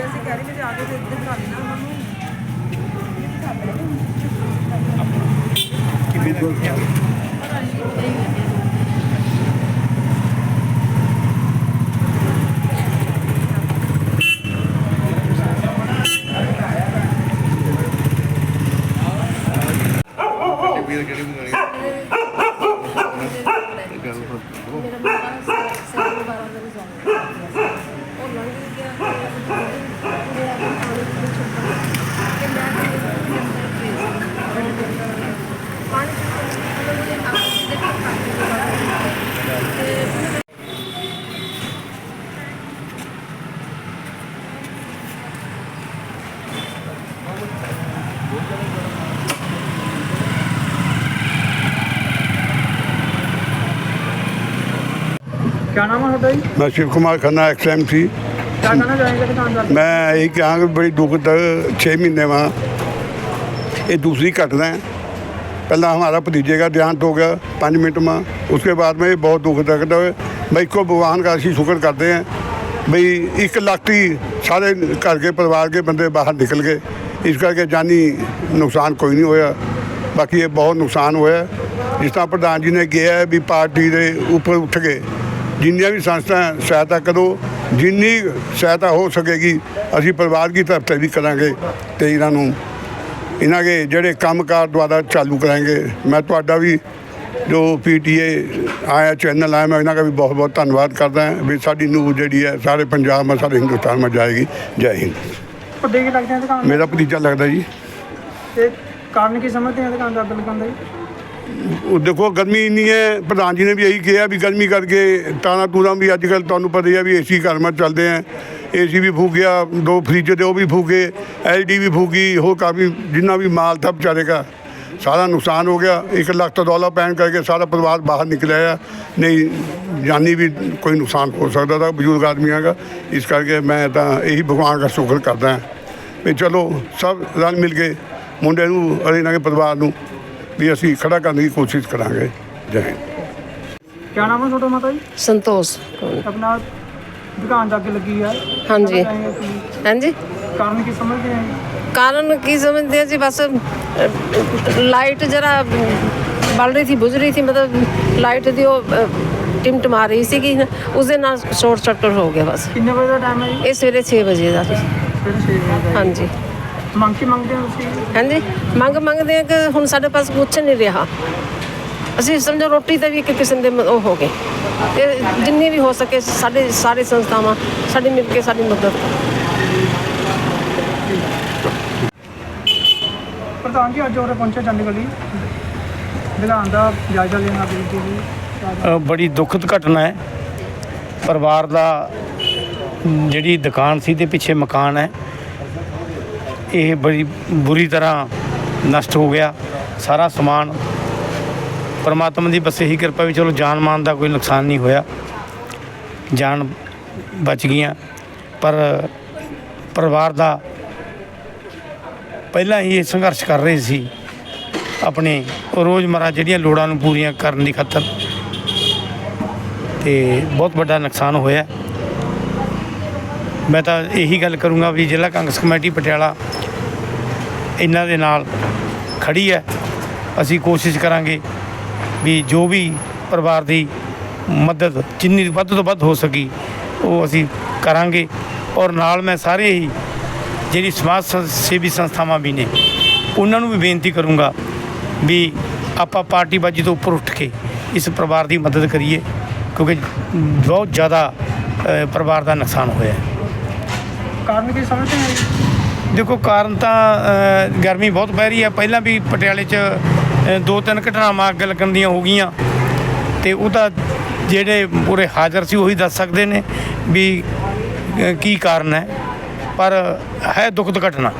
ਅਸੀਂ ਕਹਿ ਰਹੇ ਕਿ ਜਾ ਕੇ ਫਿਰ ਇੱਧਰ ਕਰ ਲੈਣਾ ਉਹਨਾਂ ਨੂੰ ਕਿਵੇਂ ਲੱਗਿਆ ਵੀਰ ਕਿਹੜੀ ਬਣਾਣੀ ਗੱਲ ਮੇਰਾ ਮੁੰਡਾ ਸੈਕਟਰ 12 ਦਾ ਰਿਜ਼ਲਟ ਉਹ ਲੰਘ ਗਿਆ ਤੇ ਮੇਰਾ ਵੀ ਪਾਣੀ ਪੀ ਚੁੱਕਾ ਕਿ ਮੈਂ ਵੀ ਅੰਦਰ ਫੇਸ ਪਾਣੀ ਪੀ ਕੇ ਮੁਝੇ ਆਪ ਦੇ ਖਾਤੇ ਤੇ ਕਿਆ ਨਾਮ ਹੈ ਤੁਹਾਡਾ ਜੀ? ਮੈਂ Shiv Kumar Khanna ex M C. ਮੈਂ ਇਹ ਕਹਾਂਗਾ ਵੀ ਬੜੀ ਦੁੱਖ ਦਾ ਛੇ ਮਹੀਨੇ ਵਾਂ। ਇਹ ਦੂਸਰੀ ਘਟਨਾ ਹੈ। ਪਹਿਲਾਂ ਹਮਾਰਾ ਭਤੀਜੇ ਦਾ ਦੇਹਾਂਤ ਹੋ ਗਿਆ 5 ਮਿੰਟ ਮਾਂ। ਉਸਕੇ ਬਾਅਦ ਮੈਂ ਇਹ ਬਹੁਤ ਦੁੱਖ ਲੱਗਦਾ ਹੈ ਮੈਂ ਇੱਕੋ ਭਗਵਾਨ ਦਾ ਅਸੀਂ ਸ਼ੁਕਰ ਕਰਦੇ ਹਾਂ ਬਈ ਇੱਕ ਲੱਖ ਹੀ ਸਾਰੇ ਘਰ ਦੇ ਪਰਿਵਾਰ ਦੇ ਬੰਦੇ ਬਾਹਰ ਨਿਕਲ ਗਏ। ਇਸ ਕਰਕੇ ਜਾਨੀ ਨੁਕਸਾਨ ਕੋਈ ਨਹੀਂ ਹੋਇਆ। ਬਾਕੀ ਇਹ ਬਹੁਤ ਨੁਕਸਾਨ ਹੋਇਆ। ਜਿਸ ਤਰ੍ਹਾਂ ਪ੍ਰਧਾਨ ਜੀ ਨੇ ਕਿਹਾ ਵੀ ਪਾਰਟੀ ਦੇ ਉੱਪਰ ਉੱਠ ਕੇ ਜਿੰਨੀਆਂ ਵੀ ਸੰਸਥਾ ਸਹਾਇਤਾ ਕਰੋ ਜਿੰਨੀ ਸਹਾਇਤਾ ਹੋ ਸਕੇਗੀ ਅਸੀਂ ਪਰਿਵਾਰ ਦੀ ਤਰਫ ਤੋਂ ਵੀ ਕਰਾਂਗੇ ਤੇ ਇਹਨਾਂ ਨੂੰ ਇਹਨਾਂ ਦੇ ਜਿਹੜੇ ਕੰਮ ਕਾਰ ਦੁਆਰਾ ਚਾਲੂ ਕਰਾਂਗੇ। ਮੈਂ ਤੁਹਾਡਾ ਵੀ ਜੋ ਪੀਟੀਏ ਆਇਆ ਚੈਨਲ ਆਇਆ ਮੈਂ ਇਹਨਾਂ ਦਾ ਵੀ ਬਹੁਤ ਬਹੁਤ ਧੰਨਵਾਦ ਕਰਦਾ ਹਾਂ ਵੀ ਸਾਡੀ ਨੂੰ ਜਿਹੜੀ ਹੈ ਸਾਰੇ ਪੰਜਾਬ ਮਾ ਸਾਰੇ ਹਿੰਦੁਸਤਾਨ ਮਾ ਜਾਏਗੀ। ਜੈ ਹਿੰਦ। ਮੇਰਾ ਭਤੀਜਾ ਲੱਗਦਾ ਜੀ। ਕਾਰਨ ਕੀ ਸਮਝਦੇ ਆ ਦੁਕਾਨ ਦਾ ਅੱਗ ਲਗਾਉਂਦਾ? ਜੀ ਦੇਖੋ ਗਰਮੀ ਇੰਨੀ ਹੈ, ਪ੍ਰਧਾਨ ਜੀ ਨੇ ਵੀ ਇਹੀ ਕਿਹਾ ਵੀ ਗਰਮੀ ਕਰਕੇ ਤਾਣਾ ਤੂਣਾ ਵੀ ਅੱਜ ਕੱਲ ਤੁਹਾਨੂੰ ਪਤਾ ਹੀ ਆ ਵੀ ਏਸੀ ਘਰ ਮਾ ਚੱਲਦੇ ਆ ਏਸੀ ਵੀ ਫੂਕ ਗਿਆ ਦੋ ਫਰਿੱਜ ਦੇ ਉਹ ਵੀ ਫੂਕੇ ਐਲਡੀ ਵੀ ਫੂਕੀ, ਹੋਰ ਕਾਫੀ ਜਿੰਨਾ ਵੀ ਮਾਲ ਥਾ ਵਿਚਾਰੇ ਦਾ, ਸਾਰਾ ਨੁਕਸਾਨ ਹੋ ਗਿਆ। 1 ਲੱਖ ਤੋਂ ਡਾਲਰ ਪੈਣ ਕਰਕੇ ਸਾਰਾ ਪਰਿਵਾਰ ਬਾਹਰ ਨਿਕਲਿਆ ਆ। ਨਹੀਂ, ਜਾਨੀ ਵੀ ਕੋਈ ਨੁਕਸਾਨ ਹੋ ਸਕਦਾ ਤਾਂ ਬਜ਼ੁਰਗ ਆਦਮੀਆਂ ਦਾ। ਇਸ ਕਰਕੇ ਮੈਂ ਤਾਂ ਇਹੀ ਭਗਵਾਨ ਦਾ ਸ਼ੁਕਰ ਕਰਦਾ ਵੀ ਚਲੋ ਸਭ ਰਲ ਮਿਲ ਕੇ ਮੁੰਡੇ ਨੂੰ ਅਤੇ ਇਹਨਾਂ ਦੇ ਪਰਿਵਾਰ ਨੂੰ ਵੀ ਅਸੀਂ ਖੜਾ ਕਰਨ ਦੀ ਕੋਸ਼ਿਸ਼ ਕਰਾਂਗੇ। ਜੈ ਹਿੰਦ। ਕਿਆ ਨਾਮ ਕਾਰਨ ਕੀ ਸਮਝਦੇ ਆ ਕਾਰਨ ਕੀ समझते हैं जी बस लाइट जरा बल रही थी बुझ रही थी मतलब लाइट दी वो टिमटमा आ रही सी कि उसके नाल शॉर्ट सर्किट ਕਿੰਨੇ ਵਜੇ ਦਾ ਟਾਈਮ ਹੈ ਇਹ ਸਵੇਰੇ 6 ਛੇ ਵਜੇ ਦਾ। ਹਾਂਜੀ। ਮੰਗ ਕੀ ਮੰਗਦੇ ਹੋ ਤੁਸੀਂ? ਹਾਂਜੀ ਮੰਗ ਮੰਗਦੇ ਆ ਕਿ ਹੁਣ ਸਾਡੇ ਪਾਸ ਕੁਛ ਨਹੀਂ ਰਿਹਾ। ਅਸੀਂ ਸਮਝੋ ਰੋਟੀ ਤੇ ਵੀ ਇੱਕ ਕਿਸਮ ਦੇ ਮ- ਉਹ ਹੋ ਗਏ। ਤੇ ਜਿੰਨੀ ਵੀ ਹੋ ਸਕੇ ਸਾਡੇ ਸਾਰੇ ਸੰਸਥਾਵਾਂ ਸਾਡੀ ਮਿਲ ਕੇ ਸਾਡੀ ਮਦਦ। ਕਰੋ ਪ੍ਰਧਾਨ ਜੀ ਅੱਜ ਉਰੇ ਪਹੁੰਚੇ ਚੰਦ ਗਲੀ ਦੁਕਾਨ ਦਾ ਜਾਇਜ਼ਾ ਲੈਣਾ ਬਿਲਕੁਲ ਜੀ। ਅ, ਬੜੀ ਦੁਖਦ ਘਟਨਾ ਹੈ। ਪਰਿਵਾਰ ਦਾ ਮ, ਜਿਹੜੀ ਦੁਕਾਨ ਸੀ ਤੇ ਪਿੱਛੇ ਮਕਾਨ ਹੈ। ਇਹ ਬੜੀ ਬੁਰੀ ਤਰ੍ਹਾਂ ਨਸ਼ਟ ਹੋ ਗਿਆ। ਸਾਰਾ ਸਮਾਨ ਪਰਮਾਤਮਾ ਦੀ ਬਸ ਇਹੀ ਕਿਰਪਾ ਵੀ ਚਲੋ ਜਾਨ ਮਾਨ ਦਾ ਕੋਈ ਨੁਕਸਾਨ ਨਹੀਂ ਹੋਇਆ। ਜਾਨ ਬਚ ਗਈਆਂ। ਪਰ ਪਰਿਵਾਰ ਦਾ ਪਹਿਲਾਂ ਹੀ ਇਹ ਸੰਘਰਸ਼ ਕਰ ਰਹੇ ਸੀ। ਆਪਣੇ ਰੋਜ਼ਮਰਾ ਜਿਹੜੀਆਂ ਲੋੜਾਂ ਨੂੰ ਪੂਰੀਆਂ ਕਰਨ ਦੀ ਖਾਤਰ। ਤੇ ਬਹੁਤ ਵੱਡਾ ਨੁਕਸਾਨ ਹੋਇਆ। ਮੈਂ ਤਾਂ ਇਹੀ ਗੱਲ ਕਰੂੰਗਾ ਵੀ ਜ਼ਿਲ੍ਹਾ ਕਾਂਗਰਸ ਕਮੇਟੀ ਪਟਿਆਲਾ ਇਹਨਾਂ ਦੇ ਨਾਲ ਖੜੀ ਹੈ। ਅਸੀਂ ਕੋਸ਼ਿਸ਼ ਕਰਾਂਗੇ ਵੀ ਜੋ ਵੀ ਪਰਿਵਾਰ ਦੀ ਮਦਦ, ਜਿੰਨੀ ਵੱਧ ਤੋਂ ਵੱਧ ਹੋ ਸਕੀ, ਉਹ ਅਸੀਂ ਕਰਾਂਗੇ। ਔਰ ਨਾਲ ਮੈਂ ਸਾਰੇ ਹੀ ਜਿਹੜੀ ਸਮਾਜ ਸੇਵੀ ਸੰਸਥਾਵਾਂ ਵੀ ਨੇ, ਉਹਨਾਂ ਨੂੰ ਵੀ ਬੇਨਤੀ ਕਰੂੰਗਾ ਵੀ ਆਪਾਂ ਪਾਰਟੀਬਾਜੀ ਤੋਂ ਉੱਪਰ ਉੱਠ ਕੇ ਇਸ ਪਰਿਵਾਰ ਦੀ ਮਦਦ ਕਰੀਏ, ਕਿਉਂਕਿ ਬਹੁਤ ਜ਼ਿਆਦਾ ਪਰਿਵਾਰ ਦਾ ਨੁਕਸਾਨ ਹੋਇਆ ਕਾਰਨ ਕੀ ਸਮਝਦੇ हैं ਦੇਖੋ, ਕਾਰਨ ਤਾਂ ਗਰਮੀ ਬਹੁਤ ਪੈ ਰਹੀ ਹੈ। ਪਹਿਲਾਂ ਵੀ ਪਟਿਆਲੇ 'ਚ ਦੋ ਤਿੰਨ ਘਟਨਾਵਾਂ ਅੱਗ ਲੱਗਣ ਦੀਆਂ ਹੋ ਗਈਆਂ। ਤੇ ਤਾਂ ਜਿਹੜੇ ਪੂਰੇ ਹਾਜ਼ਰ ਸੀ, ਉਹੀ ਦੱਸ ਸਕਦੇ ਨੇ ਵੀ ਕੀ ਕਾਰਨ ਹੈ। ਪਰ ਹੈ ਦੁਖਦ ਘਟਨਾ।